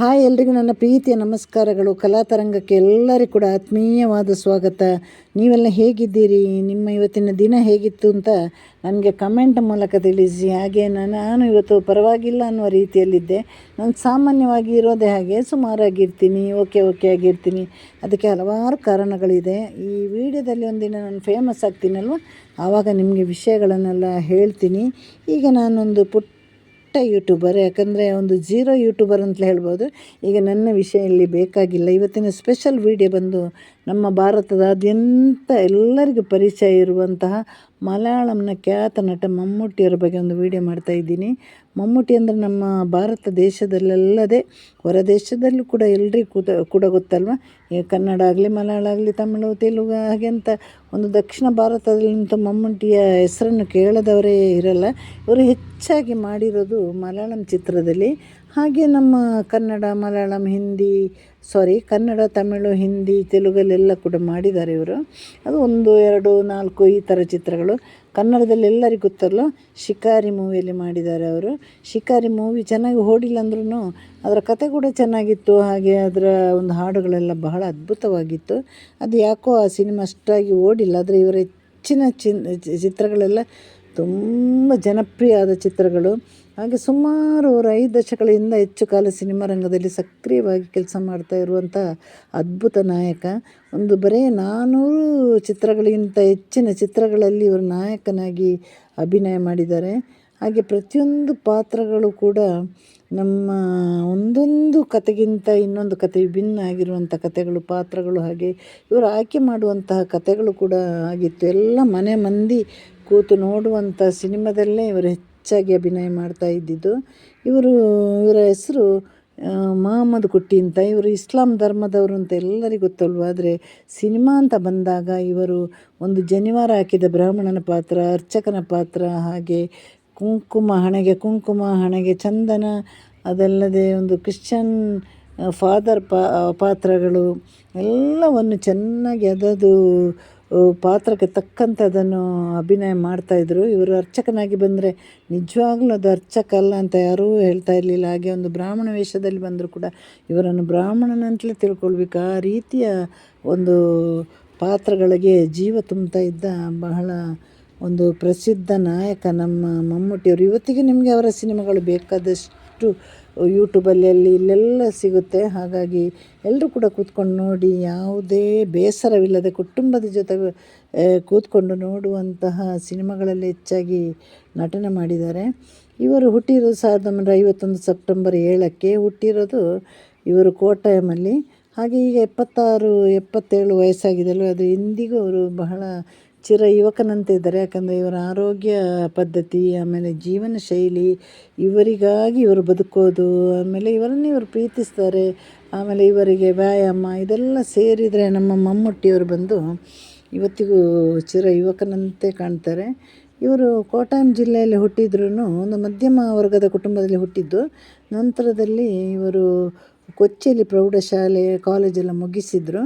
Hi ಎಲ್ರಿಗೂ ನನ್ನ ಪ್ರೀತಿಯ ನಮಸ್ಕಾರಗಳು. ಕಲಾತರಂಗಕ್ಕೆ ಎಲ್ಲರಿಗೂ ಕೂಡ ಆತ್ಮೀಯವಾದ ಸ್ವಾಗತ. ನೀವೆಲ್ಲ ಹೇಗಿದ್ದೀರಿ? ನಿಮ್ಮ ಇವತ್ತಿನ ದಿನ ಹೇಗಿತ್ತು ಅಂತ ನನಗೆ ಕಮೆಂಟ್ ಮೂಲಕ ತಿಳಿಸಿ. ಹಾಗೆ ನಾನು ಇವತ್ತು ಪರವಾಗಿಲ್ಲ ಅನ್ನುವ ರೀತಿಯಲ್ಲಿದ್ದೆ. ನಾನು ಸಾಮಾನ್ಯವಾಗಿ ಇರೋದೇ ಹಾಗೆ ಸುಮಾರಾಗಿರ್ತೀನಿ. Okay okay ಆಗಿರ್ತೀನಿ. ಅದಕ್ಕೆ ಹಲವಾರು ಕಾರಣಗಳಿದೆ. ಈ ವಿಡಿಯೋದಲ್ಲಿ ಒಂದಿನ ನಾನು ಫೇಮಸ್ ಆಗ್ತೀನಲ್ವ? ಆವಾಗ ನಿಮಗೆ ವಿಷಯಗಳನ್ನೆಲ್ಲ ಹೇಳ್ತೀನಿ. ಈಗ ನಾನೊಂದು ಪುಟ್ಟ ಪುಟ್ಟ ಯೂಟ್ಯೂಬರ್, ಯಾಕಂದರೆ ಒಂದು ಜೀರೋ ಯೂಟ್ಯೂಬರ್ ಅಂತ ಹೇಳ್ಬೋದು. ಈಗ ನನ್ನ ವಿಷಯ ಇಲ್ಲಿ ಬೇಕಾಗಿಲ್ಲ. ಇವತ್ತಿನ ಸ್ಪೆಷಲ್ ವಿಡಿಯೋ ಬಂದು ನಮ್ಮ ಭಾರತದಾದ್ಯಂತ ಎಲ್ಲರಿಗೂ ಪರಿಚಯ ಇರುವಂತಹ ಮಲಯಾಳಂನ ಖ್ಯಾತ ನಟ ಮಮ್ಮೂಟಿಯವರ ಬಗ್ಗೆ ಒಂದು ವಿಡಿಯೋ ಮಾಡ್ತಾ ಇದ್ದೀನಿ. ಮಮ್ಮೂಟಿ ಅಂದರೆ ನಮ್ಮ ಭಾರತ ದೇಶದಲ್ಲಲ್ಲದೆ ಹೊರ ದೇಶದಲ್ಲೂ ಕೂಡ ಎಲ್ರಿಗೂ ಕೂಡ ಕೂಡ ಗೊತ್ತಲ್ವ? ಕನ್ನಡ ಆಗಲಿ, ಮಲಯಾಳ ಆಗಲಿ, ತಮಿಳು, ತೆಲುಗು ಹಾಗೆ ಅಂತ ಒಂದು ದಕ್ಷಿಣ ಭಾರತದಲ್ಲಿಂತ ಮಮ್ಮೂಟಿಯ ಹೆಸರನ್ನು ಕೇಳದವರೇ ಇರಲ್ಲ. ಇವರು ಹೆಚ್ಚಾಗಿ ಮಾಡಿರೋದು ಮಲಯಾಳಂ ಚಿತ್ರದಲ್ಲಿ. ಹಾಗೆ ನಮ್ಮ ಕನ್ನಡ, ಮಲಯಾಳಂ, ಹಿಂದಿ ಸಾರಿ ಕನ್ನಡ, ತಮಿಳು, ಹಿಂದಿ, ತೆಲುಗಲ್ಲೆಲ್ಲ ಕೂಡ ಮಾಡಿದ್ದಾರೆ ಇವರು. ಅದು ಒಂದು, ಎರಡು, ನಾಲ್ಕು ಈ ಥರ ಚಿತ್ರಗಳು. ಕನ್ನಡದಲ್ಲಿ ಎಲ್ಲರಿಗೂ ಗೊತ್ತಲ್ಲ ಶಿಕಾರಿ ಮೂವಿಯಲ್ಲಿ ಮಾಡಿದ್ದಾರೆ ಅವರು. ಶಿಕಾರಿ ಮೂವಿ ಚೆನ್ನಾಗಿ ಓಡಿಲ್ಲ ಅಂದ್ರೂ ಅದರ ಕತೆ ಕೂಡ ಚೆನ್ನಾಗಿತ್ತು. ಹಾಗೆ ಅದರ ಒಂದು ಹಾಡುಗಳೆಲ್ಲ ಬಹಳ ಅದ್ಭುತವಾಗಿತ್ತು. ಅದು ಯಾಕೋ ಆ ಸಿನಿಮಾ ಅಷ್ಟಾಗಿ ಓಡಿಲ್ಲ. ಆದರೆ ಇವರ ಹೆಚ್ಚಿನ ಚಿನ್ ಚಿತ್ರಗಳೆಲ್ಲ ತುಂಬ ಜನಪ್ರಿಯ ಆದ ಚಿತ್ರಗಳು. ಹಾಗೆ ಸುಮಾರು ಅವರು ಐದು ದಶಕಗಳಿಂದ ಹೆಚ್ಚು ಕಾಲ ಸಿನಿಮಾ ರಂಗದಲ್ಲಿ ಸಕ್ರಿಯವಾಗಿ ಕೆಲಸ ಮಾಡ್ತಾ ಇರುವಂಥ ಅದ್ಭುತ ನಾಯಕ. ಒಂದು ಬರೀ ನಾನ್ನೂರು ಚಿತ್ರಗಳಿಗಿಂತ ಹೆಚ್ಚಿನ ಚಿತ್ರಗಳಲ್ಲಿ ಇವರು ನಾಯಕನಾಗಿ ಅಭಿನಯ ಮಾಡಿದ್ದಾರೆ. ಹಾಗೆ ಪ್ರತಿಯೊಂದು ಪಾತ್ರಗಳು ಕೂಡ ನಮ್ಮ ಒಂದೊಂದು ಕತೆಗಿಂತ ಇನ್ನೊಂದು ಕತೆ ವಿಭಿನ್ನ ಆಗಿರುವಂಥ ಕತೆಗಳು ಪಾತ್ರಗಳು ಹಾಗೆ ಇವರು ಆಯ್ಕೆ ಮಾಡುವಂತಹ ಕತೆಗಳು ಕೂಡ ಆಗಿತ್ತು. ಎಲ್ಲ ಮನೆ ಮಂದಿ ಕೂತು ನೋಡುವಂಥ ಸಿನಿಮಾದಲ್ಲೇ ಇವರು ಹೆಚ್ಚಾಗಿ ಅಭಿನಯ ಮಾಡ್ತಾ ಇದ್ದಿದ್ದು. ಇವರು, ಇವರ ಹೆಸರು ಮಹಮ್ಮದ್ ಕುಟ್ಟಿ ಅಂತ. ಇವರು ಇಸ್ಲಾಂ ಧರ್ಮದವರು ಅಂತ ಎಲ್ಲರಿಗೂ ಗೊತ್ತಲ್ವ? ಆದರೆ ಸಿನಿಮಾ ಅಂತ ಬಂದಾಗ ಇವರು ಒಂದು ಜನಿವಾರ ಹಾಕಿದ ಬ್ರಾಹ್ಮಣನ ಪಾತ್ರ, ಅರ್ಚಕನ ಪಾತ್ರ, ಹಾಗೆ ಕುಂಕುಮ ಹಣೆಗೆ ಕುಂಕುಮ, ಹಣೆಗೆ ಚಂದನ, ಅದಲ್ಲದೆ ಒಂದು ಕ್ರಿಶ್ಚನ್ ಫಾದರ್ ಪಾತ್ರಗಳು ಎಲ್ಲವನ್ನು ಚೆನ್ನಾಗಿ ಅದದು ಪಾತ್ರಕ್ಕೆ ತಕ್ಕಂತೆ ಅಭಿನಯ ಮಾಡ್ತಾಯಿದ್ರು ಇವರು ಅರ್ಚಕನಾಗಿ ಬಂದರೆ ನಿಜವಾಗ್ಲೂ ಅದು ಅರ್ಚಕ ಅಲ್ಲ ಅಂತ ಯಾರೂ ಹೇಳ್ತಾ ಇರಲಿಲ್ಲ. ಹಾಗೆ ಒಂದು ಬ್ರಾಹ್ಮಣ ವೇಷದಲ್ಲಿ ಬಂದರೂ ಕೂಡ ಇವರನ್ನು ಬ್ರಾಹ್ಮಣನಂತಲೇ ತಿಳ್ಕೊಳ್ಬೇಕು. ಆ ರೀತಿಯ ಒಂದು ಪಾತ್ರಗಳಿಗೆ ಜೀವ ತುಂಬ್ತಾ ಇದ್ದ ಬಹಳ ಒಂದು ಪ್ರಸಿದ್ಧ ನಾಯಕ ನಮ್ಮ ಮಮ್ಮೂಟಿಯವರು. ಇವತ್ತಿಗೆ ನಿಮಗೆ ಅವರ ಸಿನಿಮಾಗಳು ಬೇಕಾದಷ್ಟು ಯೂಟ್ಯೂಬಲ್ಲಿ ಇಲ್ಲೆಲ್ಲ ಸಿಗುತ್ತೆ. ಹಾಗಾಗಿ ಎಲ್ಲರೂ ಕೂಡ ಕೂತ್ಕೊಂಡು ನೋಡಿ, ಯಾವುದೇ ಬೇಸರವಿಲ್ಲದೆ ಕುಟುಂಬದ ಜೊತೆ ಕೂತ್ಕೊಂಡು ನೋಡುವಂತಹ ಸಿನಿಮಾಗಳಲ್ಲಿ ಹೆಚ್ಚಾಗಿ ನಟನೆ ಮಾಡಿದ್ದಾರೆ. ಇವರು ಹುಟ್ಟಿರೋದು ಸಾವಿರದ ಒಂಬೈನೂರ ಐವತ್ತೊಂದು ಸೆಪ್ಟೆಂಬರ್ ಏಳಕ್ಕೆ ಹುಟ್ಟಿರೋದು ಇವರು ಕೋಟಯಮಲ್ಲಿ. ಹಾಗೆ ಈಗ ಎಪ್ಪತ್ತಾರು, ಎಪ್ಪತ್ತೇಳು ವಯಸ್ಸಾಗಿದೆಯಲ್ಲ ಅದು ಇಂದಿಗೂ ಅವರು ಬಹಳ ಚಿರ ಯುವಕನಂತೆ ಇದ್ದಾರೆ. ಯಾಕಂದರೆ ಇವರ ಆರೋಗ್ಯ ಪದ್ಧತಿ, ಆಮೇಲೆ ಜೀವನ ಶೈಲಿ, ಇವರಿಗಾಗಿ ಇವರು ಬದುಕೋದು, ಆಮೇಲೆ ಇವರನ್ನೇ ಇವರು ಪ್ರೀತಿಸ್ತಾರೆ, ಆಮೇಲೆ ಇವರಿಗೆ ವ್ಯಾಯಾಮ ಇದೆಲ್ಲ ಸೇರಿದರೆ ನಮ್ಮ ಮಮ್ಮೂಟಿಯವರು ಬಂದು ಇವತ್ತಿಗೂ ಚಿರ ಯುವಕನಂತೆ ಕಾಣ್ತಾರೆ. ಇವರು ಕೋಟಾಯಂ ಜಿಲ್ಲೆಯಲ್ಲಿ ಹುಟ್ಟಿದ್ರೂ ಒಂದು ಮಧ್ಯಮ ವರ್ಗದ ಕುಟುಂಬದಲ್ಲಿ ಹುಟ್ಟಿದ್ದು. ನಂತರದಲ್ಲಿ ಇವರು ಕೊಚ್ಚಿಯಲ್ಲಿ ಪ್ರೌಢಶಾಲೆ, ಕಾಲೇಜೆಲ್ಲ ಮುಗಿಸಿದರು.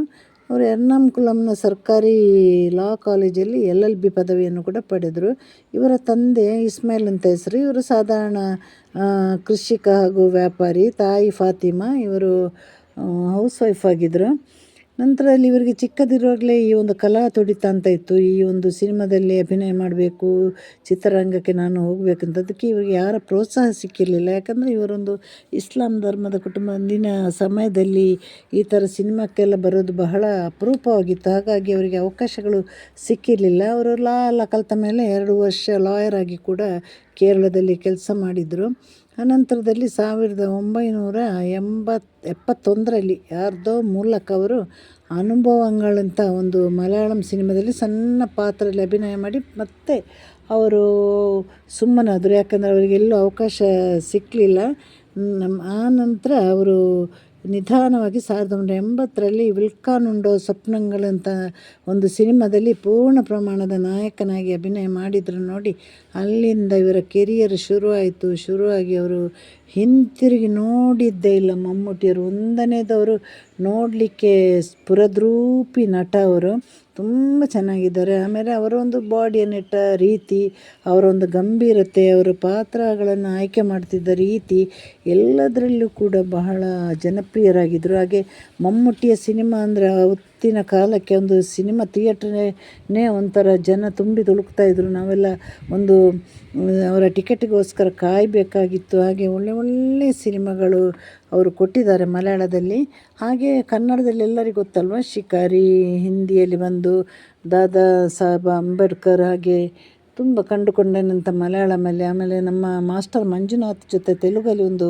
ಅವರು ಎರ್ನಾಕುಲಂನ ಸರ್ಕಾರಿ ಲಾ ಕಾಲೇಜಲ್ಲಿ ಎಲ್ ಎಲ್ ಬಿ ಪದವಿಯನ್ನು ಕೂಡ ಪಡೆದರು. ಇವರ ತಂದೆ ಇಸ್ಮಾಯಿಲ್ ಅಂತ ಹೆಸರು. ಇವರು ಸಾಧಾರಣ ಕೃಷಿಕ ಹಾಗೂ ವ್ಯಾಪಾರಿ ತಾಯಿ ಫಾತಿಮಾ. ಇವರು ಹೌಸ್ ವೈಫ್ ಆಗಿದ್ದರು ನಂತರದಲ್ಲಿ ಇವರಿಗೆ ಚಿಕ್ಕದಿರುವಾಗಲೇ ಈ ಒಂದು ಕಲಾ ತುಡಿತ ಅಂತ ಇತ್ತು. ಈ ಒಂದು ಸಿನಿಮಾದಲ್ಲಿ ಅಭಿನಯ ಮಾಡಬೇಕು, ಚಿತ್ರರಂಗಕ್ಕೆ ನಾನು ಹೋಗಬೇಕಂತ. ಅದಕ್ಕೆ ಇವರಿಗೆ ಯಾರ ಪ್ರೋತ್ಸಾಹ ಸಿಕ್ಕಿರಲಿಲ್ಲ. ಯಾಕಂದರೆ ಇವರೊಂದು ಇಸ್ಲಾಂ ಧರ್ಮದ ಕುಟುಂಬ ಅಂದಿನ ಸಮಯದಲ್ಲಿ ಈ ಥರ ಸಿನಿಮಾಕ್ಕೆಲ್ಲ ಬರೋದು ಬಹಳ ಅಪರೂಪವಾಗಿತ್ತು. ಹಾಗಾಗಿ ಅವರಿಗೆ ಅವಕಾಶಗಳು ಸಿಕ್ಕಿರಲಿಲ್ಲ. ಅವರು ಲಾ ಎಲ್ಲ ಕಲಿತ ಮೇಲೆ ಎರಡು ವರ್ಷ ಲಾಯರ್ ಆಗಿ ಕೂಡ ಕೇರಳದಲ್ಲಿ ಕೆಲಸ ಮಾಡಿದರು. ಅನಂತರದಲ್ಲಿ ಸಾವಿರದ ಒಂಬೈನೂರ ಎಂಬತ್ತು ಎಪ್ಪತ್ತೊಂದರಲ್ಲಿ ಯಾರ್ದೋ ಮೂಲಕ ಅವರು ಅನುಭವಗಳಂತ ಒಂದು ಮಲಯಾಳಂ ಸಿನಿಮಾದಲ್ಲಿ ಸಣ್ಣ ಪಾತ್ರದಲ್ಲಿ ಅಭಿನಯ ಮಾಡಿ ಮತ್ತೆ ಅವರು ಸುಮ್ಮನಾದರು. ಯಾಕಂದರೆ ಅವರಿಗೆಲ್ಲೂ ಅವಕಾಶ ಸಿಕ್ಕಲಿಲ್ಲ ನಮ್ಮ ಆ ನಂತರ ಅವರು ನಿಧಾನವಾಗಿ ಸಾವಿರದ ಒಂಬೈನೂರ ಎಂಬತ್ತರಲ್ಲಿ ವಿಲ್ಕಾನುಂಡೋ ಸ್ವಪ್ನಗಳಂತ ಒಂದು ಸಿನಿಮಾದಲ್ಲಿ ಪೂರ್ಣ ಪ್ರಮಾಣದ ನಾಯಕನಾಗಿ ಅಭಿನಯ ಮಾಡಿದ್ರು ನೋಡಿ. ಅಲ್ಲಿಂದ ಇವರ ಕೆರಿಯರ್ ಶುರುವಾಯಿತು. ಶುರುವಾಗಿ ಅವರು ಹಿಂತಿರುಗಿ ನೋಡಿದ್ದೇ ಇಲ್ಲ ಮಮ್ಮೂಟಿಯವರು. ಒಂದನೇದವರು ನೋಡಲಿಕ್ಕೆ ಸ್ಫುರದ್ರೂಪಿ ನಟ ಅವರು. ತುಂಬ ಚೆನ್ನಾಗಿದ್ದಾರೆ. ಆಮೇಲೆ ಅವರೊಂದು ಬಾಡಿಯನ್ನು ಬಾಡಿಯ ನೆಟ್ಟ ರೀತಿ, ಅವರೊಂದು ಗಂಭೀರತೆ, ಅವರ ಪಾತ್ರಗಳನ್ನು ಆಯ್ಕೆ ಮಾಡ್ತಿದ್ದ ರೀತಿ ಎಲ್ಲದರಲ್ಲೂ ಕೂಡ ಬಹಳ ಜನಪ್ರಿಯರಾಗಿದ್ದರು ಹಾಗೆ ಮಮ್ಮೂಟಿಯ ಸಿನಿಮಾ ಅಂದರೆ ಅವತ್ತಿನ ಕಾಲಕ್ಕೆ ಒಂದು ಸಿನಿಮಾ ಥಿಯೇಟ್ರೇನೇ ಒಂಥರ ಜನ ತುಂಬಿ ತುಳುಕ್ತಾ ಇದ್ದರು ನಾವೆಲ್ಲ ಒಂದು ಅವರ ಟಿಕೆಟಿಗೋಸ್ಕರ ಕಾಯಬೇಕಾಗಿತ್ತು. ಹಾಗೆ ಒಳ್ಳೆ ಒಳ್ಳೆ ಸಿನಿಮಾಗಳು ಅವರು ಕೊಟ್ಟಿದ್ದಾರೆ ಮಲಯಾಳದಲ್ಲಿ. ಹಾಗೆ ಕನ್ನಡದಲ್ಲಿ ಎಲ್ಲರಿಗೂ ಗೊತ್ತಲ್ವ? ಶಿಕಾರಿ, ಹಿಂದಿಯಲ್ಲಿ ಬಂದು ದಾದಾ ಸಾಹೇಬ ಅಂಬೇಡ್ಕರ್ ಹಾಗೆ ತುಂಬ ಕಂಡುಕೊಂಡೇನಂತ ಮಲಯಾಳಮಲ್ಲಿ ಆಮೇಲೆ ನಮ್ಮ ಮಾಸ್ಟರ್ ಮಂಜುನಾಥ್ ಜೊತೆ ತೆಲುಗಲ್ಲಿ ಒಂದು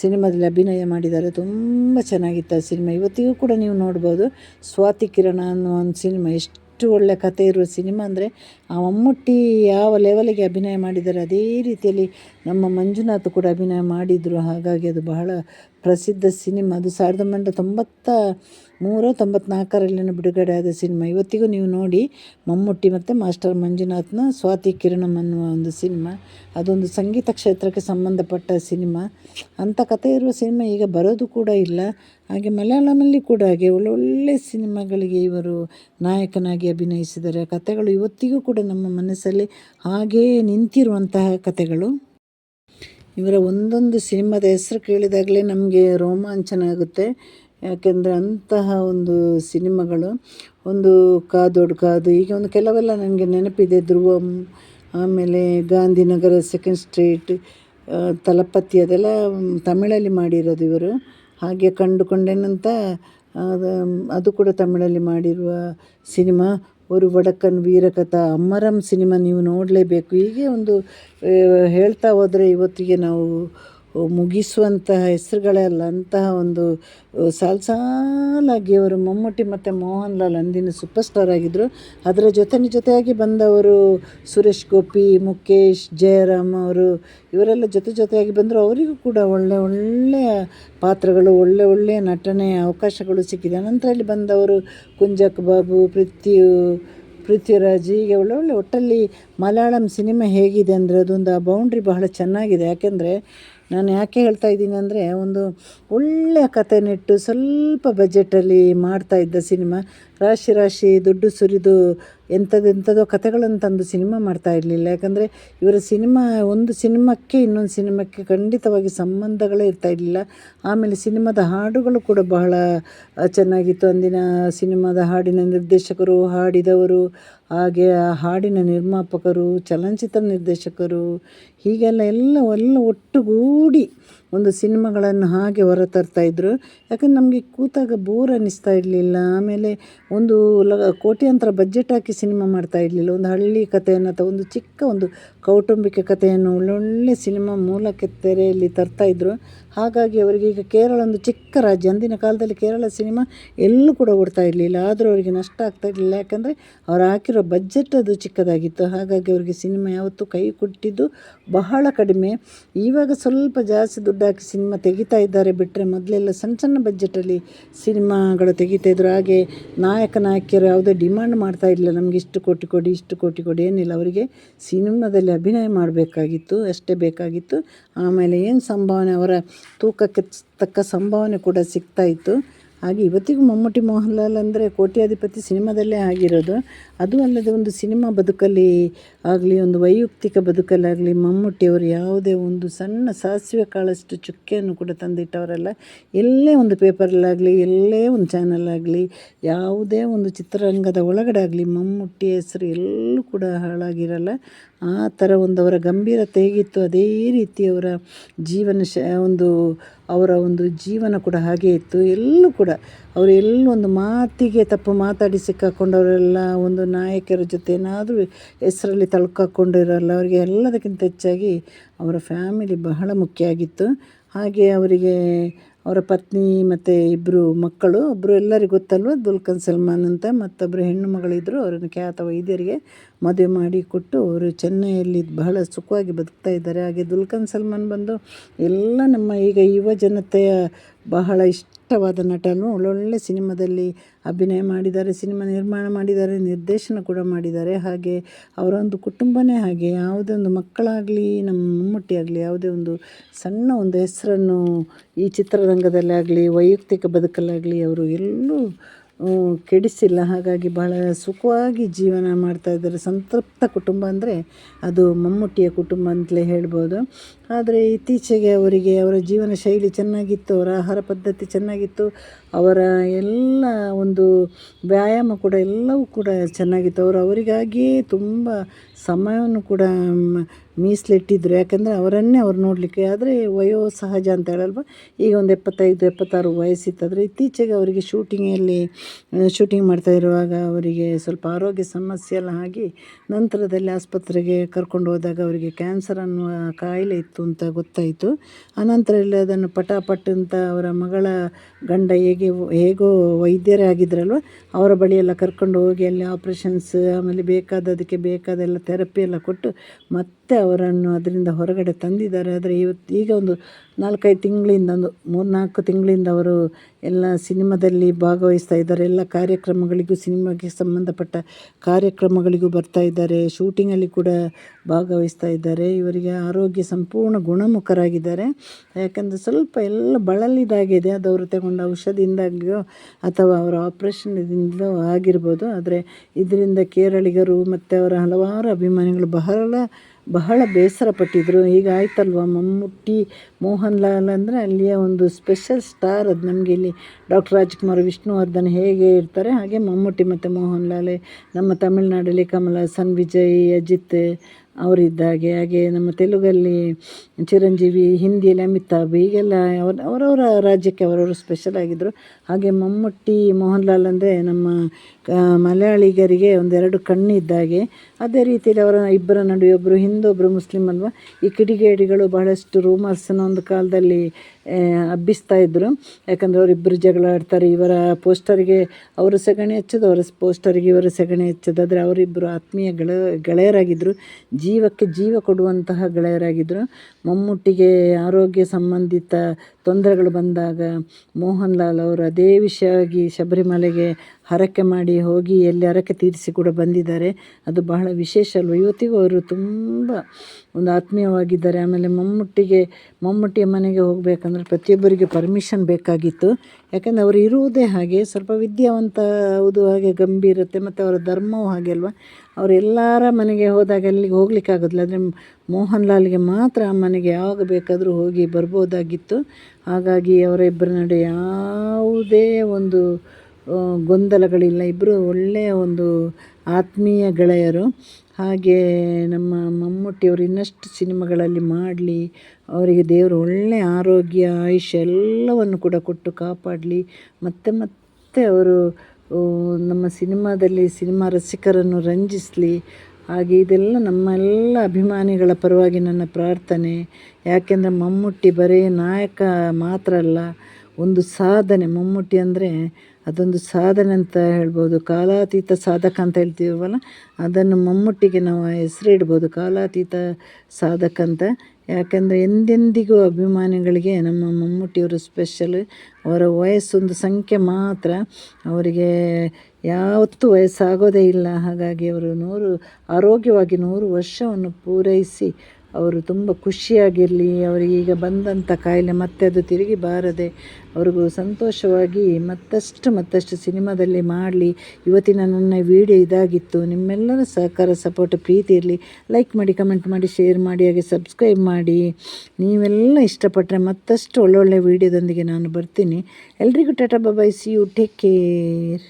ಸಿನಿಮಾದಲ್ಲಿ ಅಭಿನಯ ಮಾಡಿದ್ದಾರೆ. ತುಂಬ ಚೆನ್ನಾಗಿತ್ತು ಆ ಸಿನಿಮಾ. ಇವತ್ತಿಗೂ ಕೂಡ ನೀವು ನೋಡ್ಬೋದು. ಸ್ವಾತಿ ಕಿರಣ ಅನ್ನೋ ಒಂದು ಸಿನಿಮಾ. ಎಷ್ಟು ಒಳ್ಳೆ ಕತೆ ಇರುವ ಸಿನಿಮಾ ಅಂದರೆ ಆ ಮಮ್ಮುಟ್ಟಿ ಯಾವ ಲೆವೆಲಿಗೆ ಅಭಿನಯ ಮಾಡಿದ್ದಾರೆ, ಅದೇ ರೀತಿಯಲ್ಲಿ ನಮ್ಮ ಮಂಜುನಾಥ್ ಕೂಡ ಅಭಿನಯ ಮಾಡಿದರು. ಹಾಗಾಗಿ ಅದು ಬಹಳ ಪ್ರಸಿದ್ಧ ಸಿನಿಮಾ. ಅದು ಸಾವಿರದ ಒಂಬೈನೂರ ತೊಂಬತ್ತ ಮೂರು, ತೊಂಬತ್ನಾಲ್ಕರಲ್ಲಿನ ಬಿಡುಗಡೆ ಆದ ಸಿನಿಮಾ. ಇವತ್ತಿಗೂ ನೀವು ನೋಡಿ ಮಮ್ಮೂಟಿ ಮತ್ತು ಮಾಸ್ಟರ್ ಮಂಜುನಾಥ್ನ ಸ್ವಾತಿ ಕಿರಣಂ ಅನ್ನುವ ಒಂದು ಸಿನಿಮಾ. ಅದೊಂದು ಸಂಗೀತ ಕ್ಷೇತ್ರಕ್ಕೆ ಸಂಬಂಧಪಟ್ಟ ಸಿನಿಮಾ. ಅಂಥ ಕಥೆ ಇರುವ ಸಿನಿಮಾ ಈಗ ಬರೋದು ಕೂಡ ಇಲ್ಲ. ಹಾಗೆ ಮಲಯಾಳಮಲ್ಲಿ ಕೂಡ ಹಾಗೆ ಒಳ್ಳೊಳ್ಳೆ ಸಿನಿಮಾಗಳಿಗೆ ಇವರು ನಾಯಕನಾಗಿ ಅಭಿನಯಿಸಿದ್ದಾರೆ. ಕಥೆಗಳು ಇವತ್ತಿಗೂ ಕೂಡ ನಮ್ಮ ಮನಸ್ಸಲ್ಲಿ ಹಾಗೇ ನಿಂತಿರುವಂತಹ ಕಥೆಗಳು. ಇವರ ಒಂದೊಂದು ಸಿನಿಮಾದ ಹೆಸರು ಕೇಳಿದಾಗಲೇ ನಮಗೆ ರೋಮಾಂಚನ ಆಗುತ್ತೆ ಯಾಕೆಂದರೆ ಅಂತಹ ಒಂದು ಸಿನಿಮಾಗಳು, ಒಂದು ಕಾದೋಡು ಕಾದು ಈಗ ಒಂದು ಕೆಲವೆಲ್ಲ ನನಗೆ ನೆನಪಿದೆ. ಧ್ರುವಂ, ಆಮೇಲೆ ಗಾಂಧಿನಗರ ಸೆಕೆಂಡ್ ಸ್ಟ್ರೀಟ್ ತಲಪತಿ, ಅದೆಲ್ಲ ತಮಿಳಲ್ಲಿ ಮಾಡಿರೋದು ಇವರು. ಹಾಗೆ ಕಂಡುಕೊಂಡೇನಂತ ಅದು ಕೂಡ ತಮಿಳಲ್ಲಿ ಮಾಡಿರುವ ಸಿನಿಮಾ. ஒரு ವಡಕ್ಕನ್ ವೀರಕಥಾ ಅಮರಂ ಸಿನಿಮಾ ನೀವು ನೋಡಲೇಬೇಕು. ಹೀಗೆ ಒಂದು ಹೇಳ್ತಾ ಹೋದರೆ ಇವತ್ತಿಗೆ ನಾವು ಮುಗಿಸುವಂತಹ ಹೆಸರುಗಳೇ ಅಲ್ಲ, ಅಂತಹ ಒಂದು ಸಾಲು ಸಾಲಾಗಿ ಅವರು ಮಮ್ಮೂಟಿ ಮತ್ತು ಮೋಹನ್ ಲಾಲ್ ಅಂದಿನ ಸೂಪರ್ ಸ್ಟಾರ್ ಆಗಿದ್ದರು ಅದರ ಜೊತೆ ಜೊತೆಯಾಗಿ ಬಂದವರು ಸುರೇಶ್ ಗೋಪಿ ಮುಖೇಶ್ ಜಯರಾಮ್ ಅವರು, ಇವರೆಲ್ಲ ಜೊತೆ ಜೊತೆಯಾಗಿ ಬಂದರು. ಅವರಿಗೂ ಕೂಡ ಒಳ್ಳೆ, ಒಳ್ಳೆಯ ಪಾತ್ರಗಳು, ಒಳ್ಳೆ, ಒಳ್ಳೆಯ ನಟನೆಯ ಅವಕಾಶಗಳು ಸಿಕ್ಕಿದೆ. ನಂತರ ಅಲ್ಲಿ ಬಂದವರು ಕುಂಜಕ್ ಬಾಬು ಪೃಥ್ವಿ ಪೃಥ್ವಿರಾಜ್ ಹೀಗೆ ಒಳ್ಳೆ ಒಟ್ಟಲ್ಲಿ ಮಲಯಾಳಂ ಸಿನಿಮಾ ಹೇಗಿದೆ ಅಂದರೆ ಅದೊಂದು ಆ ಬೌಂಡ್ರಿ ಬಹಳ ಚೆನ್ನಾಗಿದೆ. ಯಾಕೆಂದರೆ ನಾನು ಯಾಕೆ ಹೇಳ್ತಾ ಇದ್ದೀನಿ ಅಂದರೆ ಒಂದು ಒಳ್ಳೆಯ ಕಥೆ ನೆಟ್ಟು ಸ್ವಲ್ಪ ಬಜೆಟಲ್ಲಿ ಮಾಡ್ತಾ ಇದ್ದ ಸಿನಿಮಾ ರಾಶಿ ರಾಶಿ ದುಡ್ಡು ಸುರಿದು ಎಂಥದ್ದೆಂಥದ್ದೋ ಕಥೆಗಳನ್ನು ತಂದು ಸಿನಿಮಾ ಮಾಡ್ತಾ ಇರಲಿಲ್ಲ. ಯಾಕಂದರೆ ಇವರ ಸಿನಿಮಾ, ಒಂದು ಸಿನಿಮಾಕ್ಕೆ ಇನ್ನೊಂದು ಸಿನಿಮಾಕ್ಕೆ ಖಂಡಿತವಾಗಿ ಸಂಬಂಧಗಳೇ ಇರ್ತಾ ಇರಲಿಲ್ಲ. ಆಮೇಲೆ ಸಿನಿಮಾದ ಹಾಡುಗಳು ಕೂಡ ಬಹಳ ಚೆನ್ನಾಗಿತ್ತು. ಅಂದಿನ ಸಿನಿಮಾದ ಹಾಡಿನ ನಿರ್ದೇಶಕರು, ಹಾಡಿದವರು, ಹಾಗೆ ಆ ಹಾಡಿನ ನಿರ್ಮಾಪಕರು, ಚಲನಚಿತ್ರ ನಿರ್ದೇಶಕರು, ಹೀಗೆಲ್ಲ ಎಲ್ಲ ಎಲ್ಲ ಒಟ್ಟುಗೂಡಿ ಒಂದು ಸಿನಿಮಾಗಳನ್ನು ಹಾಗೆ ಹೊರ ಇದ್ದರು ಯಾಕಂದ್ರೆ ನಮಗೆ ಕೂತಾಗ ಬೋರ್ ಅನ್ನಿಸ್ತಾ ಇರಲಿಲ್ಲ. ಆಮೇಲೆ ಒಂದು ಲ ಕೋಟ್ಯಾಂತರ ಬಜೆಟ್ ಹಾಕಿ ಸಿನಿಮಾ ಮಾಡ್ತಾ ಇರಲಿಲ್ಲ. ಒಂದು ಹಳ್ಳಿ ಕಥೆಯನ್ನು ಅಥವಾ ಒಂದು ಚಿಕ್ಕ ಒಂದು ಕೌಟುಂಬಿಕ ಕಥೆಯನ್ನು ಒಳ್ಳೊಳ್ಳೆ ಸಿನಿಮಾ ಮೂಲಕ್ಕೆ ತೆರೆಯಲ್ಲಿ ತರ್ತಾಯಿದ್ರು ಹಾಗಾಗಿ ಅವರಿಗೆ ಈಗ ಕೇರಳ ಒಂದು ಚಿಕ್ಕ ರಾಜ್ಯ, ಅಂದಿನ ಕಾಲದಲ್ಲಿ ಕೇರಳ ಸಿನಿಮಾ ಎಲ್ಲೂ ಕೂಡ ಓಡ್ತಾ ಇರಲಿಲ್ಲ. ಆದರೂ ಅವರಿಗೆ ನಷ್ಟ ಆಗ್ತಾ ಇರಲಿಲ್ಲ. ಯಾಕಂದರೆ ಅವ್ರು ಹಾಕಿರೋ ಬಜೆಟ್ ಅದು ಚಿಕ್ಕದಾಗಿತ್ತು. ಹಾಗಾಗಿ ಅವರಿಗೆ ಸಿನಿಮಾ ಯಾವತ್ತೂ ಕೈ ಕೊಟ್ಟಿದ್ದು ಬಹಳ ಕಡಿಮೆ. ಇವಾಗ ಸ್ವಲ್ಪ ಜಾಸ್ತಿ ದುಡ್ಡು ಹಾಕಿ ಸಿನಿಮಾ ತೆಗಿತಾ ಇದ್ದಾರೆ ಬಿಟ್ಟರೆ ಮೊದಲೆಲ್ಲ ಸಣ್ಣ ಸಣ್ಣ ಬಜೆಟಲ್ಲಿ ಸಿನಿಮಾಗಳು ತೆಗಿತಾಯಿದ್ರು ಹಾಗೆ ನಾಯಕ, ನಾಯಕಿಯರು ಯಾವುದೇ ಡಿಮ್ಯಾಂಡ್ ಮಾಡ್ತಾ ಇರಲಿಲ್ಲ. ನಮಗೆ ಇಷ್ಟು ಕೋಟಿ ಕೊಡಿ, ಇಷ್ಟು ಕೋಟಿ ಕೊಡಿ ಏನಿಲ್ಲ. ಅವರಿಗೆ ಸಿನಿಮಾದಲ್ಲಿ ಅಭಿನಯ ಮಾಡಬೇಕಾಗಿತ್ತು, ಅಷ್ಟೇ ಬೇಕಾಗಿತ್ತು. ಆಮೇಲೆ ಏನು ಸಂಭಾವನೆ? ಅವರ ತೂಕಕ್ಕೆ ತಕ್ಕ ಸಂಭಾವನೆ ಕೂಡ ಸಿಗ್ತಾಯಿತ್ತು ಹಾಗೆ ಇವತ್ತಿಗೂ ಮಮ್ಮೂಟಿ ಮೋಹನ್ ಲಾಲ್ ಅಂದರೆ ಕೋಟ್ಯಾಧಿಪತಿ ಸಿನಿಮಾದಲ್ಲೇ ಆಗಿರೋದು. ಅದು ಅಲ್ಲದೆ ಒಂದು ಸಿನಿಮಾ ಬದುಕಲ್ಲಿ ಆಗಲಿ, ಒಂದು ವೈಯಕ್ತಿಕ ಬದುಕಲ್ಲಾಗಲಿ ಮಮ್ಮೂಟಿಯವರು ಯಾವುದೇ ಒಂದು ಸಣ್ಣ ಸಾಸಿವೆ ಕಾಳಷ್ಟು ಚುಕ್ಕೆಯನ್ನು ಕೂಡ ತಂದಿಟ್ಟವರಲ್ಲ. ಎಲ್ಲೇ ಒಂದು ಪೇಪರಲ್ಲಾಗಲಿ, ಎಲ್ಲೇ ಒಂದು ಚಾನಲ್ಲಾಗಲಿ, ಯಾವುದೇ ಒಂದು ಚಿತ್ರರಂಗದ ಒಳಗಡೆ ಆಗಲಿ ಮಮ್ಮೂಟಿ ಹೆಸರು ಎಲ್ಲೂ ಕೂಡ ಹಾಳಾಗಿರಲ್ಲ. ಆ ಥರ ಒಂದು ಅವರ ಗಂಭೀರತೆ ಹೇಗಿತ್ತು ಅದೇ ರೀತಿ ಅವರ ಜೀವನ ಶ, ಒಂದು ಅವರ ಒಂದು ಜೀವನ ಕೂಡ ಹಾಗೆ ಇತ್ತು. ಎಲ್ಲೂ ಕೂಡ ಅವರು ಎಲ್ಲೂ ಒಂದು ಮಾತಿಗೆ ತಪ್ಪು ಮಾತಾಡಿ ಸಿಕ್ಕಾಕೊಂಡವರೆಲ್ಲ ಒಂದು ನಾಯಕರ ಜೊತೆ ಏನಾದರೂ ಹೆಸರಲ್ಲಿ ತಳ್ಕಾಕೊಂಡಿರೋಲ್ಲ, ಅವರಿಗೆ ಎಲ್ಲದಕ್ಕಿಂತ ಹೆಚ್ಚಾಗಿ ಅವರ ಫ್ಯಾಮಿಲಿ ಬಹಳ ಮುಖ್ಯ ಆಗಿತ್ತು. ಹಾಗೆ ಅವರಿಗೆ ಅವರ ಪತ್ನಿ ಮತ್ತು ಇಬ್ಬರು ಮಕ್ಕಳು ಒಬ್ಬರು ಎಲ್ಲರಿಗೂ ಗೊತ್ತಲ್ವ? ದುಲ್ಕನ್ ಸಲ್ಮಾನ್ ಅಂತ ಮತ್ತೊಬ್ಬರು ಹೆಣ್ಣು ಮಗಳಿದ್ದರು ಅವರನ್ನು ಖ್ಯಾತ ವೈದ್ಯರಿಗೆ ಮದುವೆ ಮಾಡಿ ಕೊಟ್ಟು ಅವರು ಚೆನ್ನೈಯಲ್ಲಿ ಬಹಳ ಸುಖವಾಗಿ ಬದುಕ್ತಾ ಇದ್ದಾರೆ. ಹಾಗೆ ದುಲ್ಕನ್ ಸಲ್ಮಾನ್ ಬಂದು ಎಲ್ಲ ನಮ್ಮ ಈಗ ಯುವ ಜನತೆಯ ಬಹಳ ಇಷ್ಟ ಶ್ರೇಷ್ಠವಾದ ನಟನು ಒಳ್ಳೊಳ್ಳೆ ಸಿನಿಮಾದಲ್ಲಿ ಅಭಿನಯ ಮಾಡಿದ್ದಾರೆ, ಸಿನಿಮಾ ನಿರ್ಮಾಣ ಮಾಡಿದ್ದಾರೆ, ನಿರ್ದೇಶನ ಕೂಡ ಮಾಡಿದ್ದಾರೆ. ಹಾಗೆ ಅವರೊಂದು ಕುಟುಂಬನೇ ಹಾಗೆ, ಯಾವುದೇ ಒಂದು ಮಕ್ಕಳಾಗಲಿ, ನಮ್ಮ ಮಮ್ಮೂಟಿ ಆಗಲಿ, ಯಾವುದೇ ಒಂದು ಸಣ್ಣ ಒಂದು ಹೆಸರನ್ನು ಈ ಚಿತ್ರರಂಗದಲ್ಲಾಗಲಿ, ವೈಯಕ್ತಿಕ ಬದುಕಲ್ಲಾಗಲಿ, ಅವರು ಎಲ್ಲೂ ಕೆಡಿಸಿಲ್ಲ. ಹಾಗಾಗಿ ಭಾಳ ಸುಖವಾಗಿ ಜೀವನ ಮಾಡ್ತಾಯಿದ್ದಾರೆ ಸಂತೃಪ್ತ ಕುಟುಂಬ ಅಂದರೆ ಅದು ಮಮ್ಮೂಟಿಯ ಕುಟುಂಬ ಅಂತಲೇ ಹೇಳ್ಬೋದು. ಆದರೆ ಇತ್ತೀಚೆಗೆ ಅವರಿಗೆ ಅವರ ಜೀವನ ಶೈಲಿ ಚೆನ್ನಾಗಿತ್ತು, ಅವರ ಆಹಾರ ಪದ್ಧತಿ ಚೆನ್ನಾಗಿತ್ತು. ಅವರ ಎಲ್ಲ ಒಂದು ವ್ಯಾಯಾಮ ಕೂಡ ಎಲ್ಲವೂ ಕೂಡ ಚೆನ್ನಾಗಿತ್ತು. ಅವರು ಅವರಿಗಾಗಿಯೇ ತುಂಬ ಸಮಯವನ್ನು ಕೂಡ ಮೀಸಲಿಟ್ಟಿದ್ರು. ಯಾಕಂದರೆ ಅವರನ್ನೇ ಅವ್ರು ನೋಡಲಿಕ್ಕೆ, ಆದರೆ ವಯೋ ಸಹಜ ಅಂತ ಹೇಳಲ್ವ? ಈಗ ಒಂದು ಎಪ್ಪತ್ತೈದು, ಎಪ್ಪತ್ತಾರು ವಯಸ್ಸಿತ್ತಾದರೆ ಇತ್ತೀಚೆಗೆ ಅವರಿಗೆ ಶೂಟಿಂಗಲ್ಲಿ ಶೂಟಿಂಗ್ ಮಾಡ್ತಾ ಇರುವಾಗ ಅವರಿಗೆ ಸ್ವಲ್ಪ ಆರೋಗ್ಯ ಸಮಸ್ಯೆ ಎಲ್ಲ ಆಗಿ ನಂತರದಲ್ಲಿ ಆಸ್ಪತ್ರೆಗೆ ಕರ್ಕೊಂಡು ಹೋದಾಗ ಅವರಿಗೆ ಕ್ಯಾನ್ಸರ್ ಅನ್ನುವ ಕಾಯಿಲೆ ಇತ್ತು ಅಂತ ಗೊತ್ತಾಯಿತು. ಅನಂತರದಲ್ಲಿ ಅದನ್ನು ಪಟಾಪಟ್ ಅವರ ಮಗಳ ಗಂಡ ಹೇಗೆ ಹೇಗೋ ವೈದ್ಯರೇ ಆಗಿದ್ರಲ್ವ, ಅವರ ಬಳಿಯೆಲ್ಲ ಕರ್ಕೊಂಡು ಹೋಗಿ ಅಲ್ಲಿ ಆಪ್ರೇಷನ್ಸ್ ಆಮೇಲೆ ಬೇಕಾದದಕ್ಕೆ ಬೇಕಾದೆಲ್ಲ ಥೆರಪಿ ಎಲ್ಲ ಕೊಟ್ಟು ಮತ್ತೆ ಅವರನ್ನು ಅದರಿಂದ ಹೊರಗಡೆ ತಂದಿದ್ದಾರೆ. ಆದರೆ ಇವತ್ತು ಈಗ ಒಂದು ನಾಲ್ಕೈದು ತಿಂಗಳಿಂದ ಒಂದು ಮೂರು ನಾಲ್ಕು ತಿಂಗಳಿಂದ ಅವರು ಎಲ್ಲ ಸಿನಿಮಾದಲ್ಲಿ ಭಾಗವಹಿಸ್ತಾ ಇದ್ದಾರೆ. ಎಲ್ಲ ಕಾರ್ಯಕ್ರಮಗಳಿಗೂ, ಸಿನಿಮಾಗೆ ಸಂಬಂಧಪಟ್ಟ ಕಾರ್ಯಕ್ರಮಗಳಿಗೂ ಬರ್ತಾ ಇದ್ದಾರೆ. ಶೂಟಿಂಗಲ್ಲಿ ಕೂಡ ಭಾಗವಹಿಸ್ತಾ ಇದ್ದಾರೆ. ಇವರಿಗೆ ಆರೋಗ್ಯ ಸಂಪೂರ್ಣ ಗುಣಮುಖರಾಗಿದ್ದಾರೆ. ಯಾಕಂದರೆ ಸ್ವಲ್ಪ ಎಲ್ಲ ಬಳಲಿದಾಗಿದೆ. ಅದು ಅವರು ತಗೊಂಡ ಔಷಧಿಯಿಂದಾಗಿಯೋ ಅಥವಾ ಅವರ ಆಪ್ರೇಷನ್ನಿಂದಲೋ ಆಗಿರ್ಬೋದು. ಆದರೆ ಇದರಿಂದ ಕೇರಳಿಗರು ಮತ್ತು ಅವರ ಹಲವಾರು ಅಭಿಮಾನಿಗಳು ಬಹಳ ಬಹಳ ಬೇಸರ ಪಟ್ಟಿದ್ರು. ಈಗ ಆಯ್ತಲ್ವ? ಮಮ್ಮೂಟಿ ಮೋಹನ್ ಲಾಲ್ ಅಂದರೆ ಅಲ್ಲಿಯ ಒಂದು ಸ್ಪೆಷಲ್ ಸ್ಟಾರ್ ಅದು ನಮಗೆ ಇಲ್ಲಿ ಡಾಕ್ಟರ್ ರಾಜ್ಕುಮಾರ್ ವಿಷ್ಣುವರ್ಧನ್ ಹೇಗೆ ಇರ್ತಾರೆ, ಹಾಗೆ ಮಮ್ಮೂಟಿ ಮತ್ತು ಮೋಹನ್ ಲಾಲ್ ನಮ್ಮ ತಮಿಳ್ನಾಡಲ್ಲಿ ಕಮಲ್ ಹಾಸನ್ ವಿಜಯ್ ಅಜಿತ್ ಅವರಿದ್ದಾಗೆ. ಹಾಗೆ ನಮ್ಮ ತೆಲುಗಲ್ಲಿ ಚಿರಂಜೀವಿ ಹಿಂದಿಯಲ್ಲಿ ಅಮಿತಾಬ್ ಈಗೆಲ್ಲ ಅವ್ರ, ಅವರವರ ರಾಜ್ಯಕ್ಕೆ ಅವರವರು ಸ್ಪೆಷಲ್ ಆಗಿದ್ದರು ಹಾಗೆ ಮಮ್ಮೂಟಿ ಮೋಹನ್ ಲಾಲ್ ಅಂದರೆ ನಮ್ಮ ಮಲಯಾಳಿಗರಿಗೆ ಒಂದೆರಡು ಕಣ್ಣಿದ್ದಾಗೆ ಅದೇ ರೀತಿಯಲ್ಲಿ ಅವರ ಇಬ್ಬರ ನಡುವೆ ಒಬ್ಬರು ಹಿಂದೂ ಒಬ್ಬರು ಮುಸ್ಲಿಮ್ ಅಲ್ವಾ? ಈ ಕಿಡಿಗೇಡಿಗಳು ಬಹಳಷ್ಟು ರೂಮರ್ಸನ್ನ ಒಂದು ಕಾಲದಲ್ಲಿ ಹಬ್ಬಿಸ್ತಾ ಇದ್ದರು ಯಾಕಂದರೆ ಅವರಿಬ್ಬರು ಜಗಳ ಆಡ್ತಾರೆ. ಇವರ ಪೋಸ್ಟರಿಗೆ ಅವರು ಸೆಗಣಿ ಹಚ್ಚೋದು, ಅವರ ಪೋಸ್ಟರಿಗೆ ಇವರ ಸೆಗಣಿ ಹಚ್ಚೋದು. ಆದರೆ ಅವರಿಬ್ಬರು ಆತ್ಮೀಯ ಗೆಳ ಗೆಳೆಯರಾಗಿದ್ದರು ಜೀವಕ್ಕೆ ಜೀವ ಕೊಡುವಂತಹ ಗೆಳೆಯರಾಗಿದ್ದರು ಮಮ್ಮೂಟಿಗೆ ಆರೋಗ್ಯ ಸಂಬಂಧಿತ ತೊಂದರೆಗಳು ಬಂದಾಗ ಮೋಹನ್ ಲಾಲ್ ಅವರು ಅದೇ ವಿಷಯವಾಗಿ ಶಬರಿಮಲೆಗೆ ಹರಕೆ ಮಾಡಿ ಹೋಗಿ ಎಲ್ಲಿ ಹರಕೆ ತೀರಿಸಿ ಕೂಡ ಬಂದಿದ್ದಾರೆ. ಅದು ಬಹಳ ವಿಶೇಷ ಅಲ್ವ? ಇವತ್ತಿಗೂ ಅವರು ತುಂಬ ಒಂದು ಆತ್ಮೀಯವಾಗಿದ್ದಾರೆ. ಆಮೇಲೆ ಮಮ್ಮುಟ್ಟಿಗೆ ಮಮ್ಮುಟ್ಟಿಯ ಮನೆಗೆ ಹೋಗಬೇಕಂದ್ರೆ ಪ್ರತಿಯೊಬ್ಬರಿಗೆ ಪರ್ಮಿಷನ್ ಬೇಕಾಗಿತ್ತು. ಯಾಕಂದರೆ ಅವರು ಇರುವುದೇ ಹಾಗೆ, ಸ್ವಲ್ಪ ವಿದ್ಯಾವಂತ ಹೌದು, ಹಾಗೆ ಗಂಭೀರತೆ ಮತ್ತು ಅವರ ಧರ್ಮವೂ ಹಾಗೆ ಅಲ್ವಾ? ಅವರೆಲ್ಲರ ಮನೆಗೆ ಹೋದಾಗ ಅಲ್ಲಿಗೆ ಹೋಗ್ಲಿಕ್ಕಾಗೋದಿಲ್ಲ ಆದರೆ ಮೋಹನ್ ಲಾಲ್ಗೆ ಮಾತ್ರ ಆ ಮನೆಗೆ ಯಾವಾಗ ಬೇಕಾದರೂ ಹೋಗಿ ಬರ್ಬೋದಾಗಿತ್ತು. ಹಾಗಾಗಿ ಅವರ ಇಬ್ಬರ ನಡುವೆ ಯಾವುದೇ ಒಂದು ಗೊಂದಲಗಳಿಲ್ಲ. ಇಬ್ಬರು ಒಳ್ಳೆಯ ಒಂದು ಆತ್ಮೀಯ ಗೆಳೆಯರು. ಹಾಗೆ ನಮ್ಮ ಮಮ್ಮೂಟಿಯವರು ಇನ್ನಷ್ಟು ಸಿನಿಮಾಗಳಲ್ಲಿ ಮಾಡಲಿ, ಅವರಿಗೆ ದೇವರು ಒಳ್ಳೆಯ ಆರೋಗ್ಯ, ಆಯುಷ್ಯ ಎಲ್ಲವನ್ನು ಕೂಡ ಕೊಟ್ಟು ಕಾಪಾಡಲಿ. ಮತ್ತೆ ಮತ್ತೆ ಅವರು ನಮ್ಮ ಸಿನಿಮಾದಲ್ಲಿ ಸಿನಿಮಾ ರಸಿಕರನ್ನು ರಂಜಿಸಲಿ. ಹಾಗೆ ಇದೆಲ್ಲ ನಮ್ಮೆಲ್ಲ ಅಭಿಮಾನಿಗಳ ಪರವಾಗಿ ನನ್ನ ಪ್ರಾರ್ಥನೆ. ಯಾಕೆಂದರೆ ಮಮ್ಮೂಟಿ ಬರೀ ನಾಯಕ ಮಾತ್ರ ಅಲ್ಲ ಒಂದು ಸಾಧನೆ, ಮಮ್ಮೂಟಿ ಅಂದರೆ ಅದೊಂದು ಸಾಧನೆ ಅಂತ ಹೇಳ್ಬೋದು. ಕಾಲಾತೀತ ಸಾಧಕ ಅಂತ ಹೇಳ್ತೀವಲ್ಲ, ಅದನ್ನು ಮಮ್ಮೂಟಿಗೆ ನಾವು ಹೆಸರಿಡ್ಬೋದು, ಕಾಲಾತೀತ ಸಾಧಕ ಅಂತ. ಯಾಕಂದರೆ ಎಂದೆಂದಿಗೂ ಅಭಿಮಾನಿಗಳಿಗೆ ನಮ್ಮ ಮಮ್ಮೂಟಿಯವರು ಸ್ಪೆಷಲ್ ಅವರ ವಯಸ್ಸೊಂದು ಸಂಖ್ಯೆ ಮಾತ್ರ ಅವರಿಗೆ ಯಾವತ್ತೂ ವಯಸ್ಸಾಗೋದೇ ಇಲ್ಲ. ಹಾಗಾಗಿ ಅವರು ನೂರು, ಆರೋಗ್ಯವಾಗಿ ನೂರು ವರ್ಷವನ್ನು ಪೂರೈಸಿ ಅವರು ತುಂಬ ಖುಷಿಯಾಗಿರಲಿ, ಅವರಿಗೆ ಈಗ ಬಂದಂಥ ಕಾಯಿಲೆ ಮತ್ತೆ ಅದು ತಿರುಗಿ ಬಾರದೆ ಅವ್ರಿಗೂ ಸಂತೋಷವಾಗಿ ಮತ್ತಷ್ಟು ಮತ್ತಷ್ಟು ಸಿನಿಮಾದಲ್ಲಿ ಮಾಡಲಿ. ಇವತ್ತಿನ ನನ್ನ ವಿಡಿಯೋ ಇದಾಗಿತ್ತು. ನಿಮ್ಮೆಲ್ಲರ ಸಹಕಾರ ಸಪೋರ್ಟ್ ಪ್ರೀತಿ ಇರಲಿ. ಲೈಕ್ ಮಾಡಿ ಕಮೆಂಟ್ ಮಾಡಿ ಶೇರ್ ಮಾಡಿ, ಹಾಗೆ ಸಬ್ಸ್ಕ್ರೈಬ್ ಮಾಡಿ. ನೀವೆಲ್ಲ ಇಷ್ಟಪಟ್ಟರೆ ಮತ್ತಷ್ಟು ಒಳ್ಳೊಳ್ಳೆ ವಿಡಿಯೋದೊಂದಿಗೆ ನಾನು ಬರ್ತೀನಿ. ಎಲ್ರಿಗೂ tata bye bye see you take care